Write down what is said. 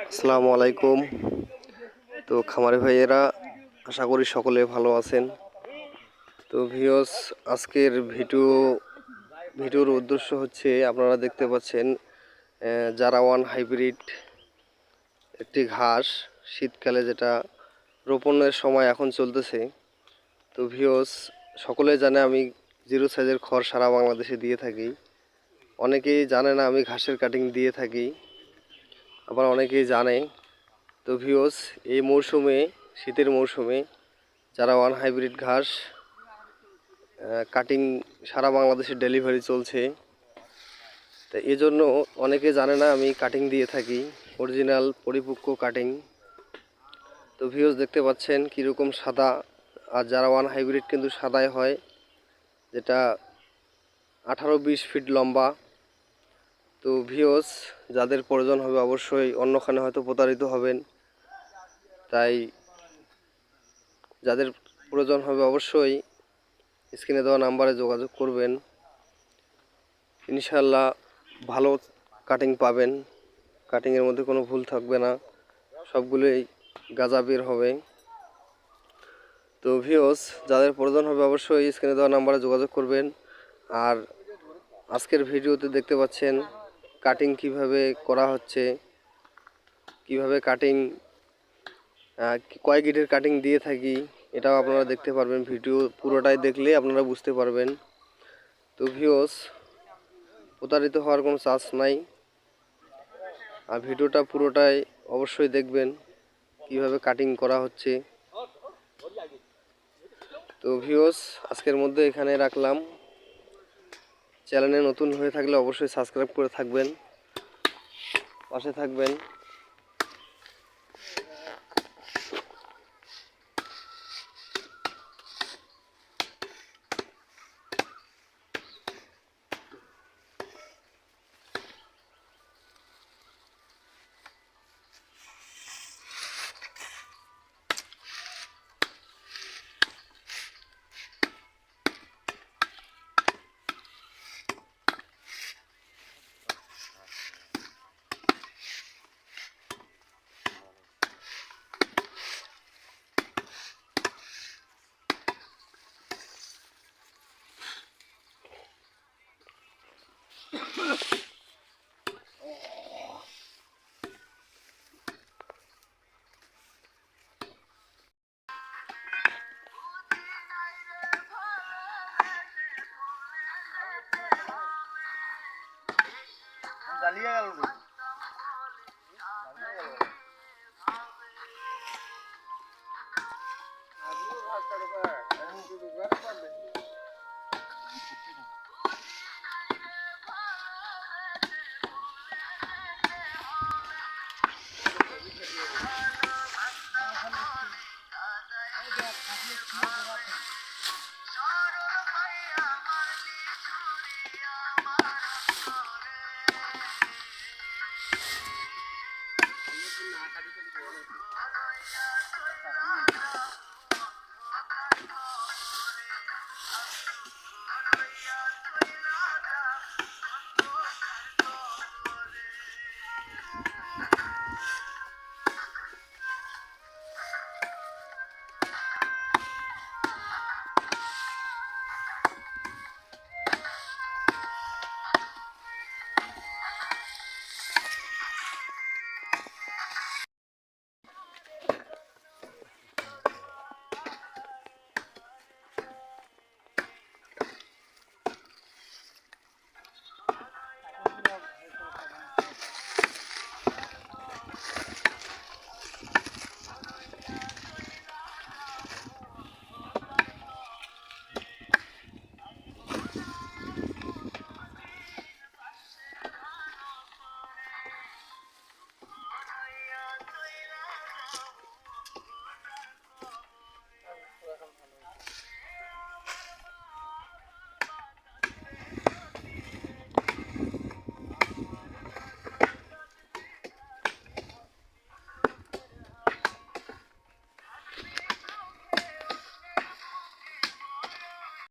আসসালামু আলাইকুম। তো খামারি ভাইয়েরা, আশা করি সকলে ভালো আছেন। তো ভিওস আজকের ভিডিও, ভিডিওর উদ্দেশ্য হচ্ছে আপনারা দেখতে পাচ্ছেন জারা ওয়ান হাইব্রিড একটি ঘাস, শীতকালে যেটা রোপণের সময় এখন চলতেছে। তো ভিওস সকলে জানে আমি জিরো সাইজের খড় সারা বাংলাদেশে দিয়ে থাকি। অনেকেই জানে না আমি ঘাসের কাটিং দিয়ে থাকি। আবার অনেকেই জানে। তো ভিওস এই মৌসুমে শীতের মৌসুমে যারা ওয়ান হাইব্রিড ঘাস কাটিং সারা বাংলাদেশে ডেলিভারি চলছে। তো এই জন্য অনেকে জানে না, আমি কাটিং দিয়ে থাকি। অরিজিনাল পরিপক্ক কাটিং তো ভিওস দেখতে পাচ্ছেন কীরকম সাদা। আর যারা ওয়ান হাইব্রিড কিন্তু সাদাই হয়, যেটা আঠারো বিশ ফিট লম্বা। তো ভিওস যাদের প্রয়োজন হবে অবশ্যই অন্যখানে হয়তো প্রতারিত হবেন। তাই যাদের প্রয়োজন হবে অবশ্যই স্ক্রিনে দেওয়া নাম্বারে যোগাযোগ করবেন। ইনশাল্লাহ ভালো কাটিং পাবেন। কাটিংয়ের মধ্যে কোনো ভুল থাকবে না। সবগুলোই গাজা বের হবে। তো ভিওস যাদের প্রয়োজন হবে অবশ্যই স্ক্রিনে দেওয়া নাম্বারে যোগাযোগ করবেন। আর আজকের ভিডিওতে দেখতে পাচ্ছেন কাটিং কীভাবে করা হচ্ছে, কীভাবে কাটিং কয় গিটের কাটিং দিয়ে থাকি, এটাও আপনারা দেখতে পারবেন। ভিডিও পুরোটাই দেখলে আপনারা বুঝতে পারবেন। তো ভিওস প্রতারিত হওয়ার কোনো চান্স নাই। আর ভিডিওটা পুরোটাই অবশ্যই দেখবেন, কীভাবে কাটিং করা হচ্ছে। তো ভিওস আজকের মধ্যে এখানে রাখলাম। চ্যানেলে নতুন হয়ে থাকলে অবশ্যই সাবস্ক্রাইব করে থাকবেন। পাশে থাকবেন। salía. Thank you.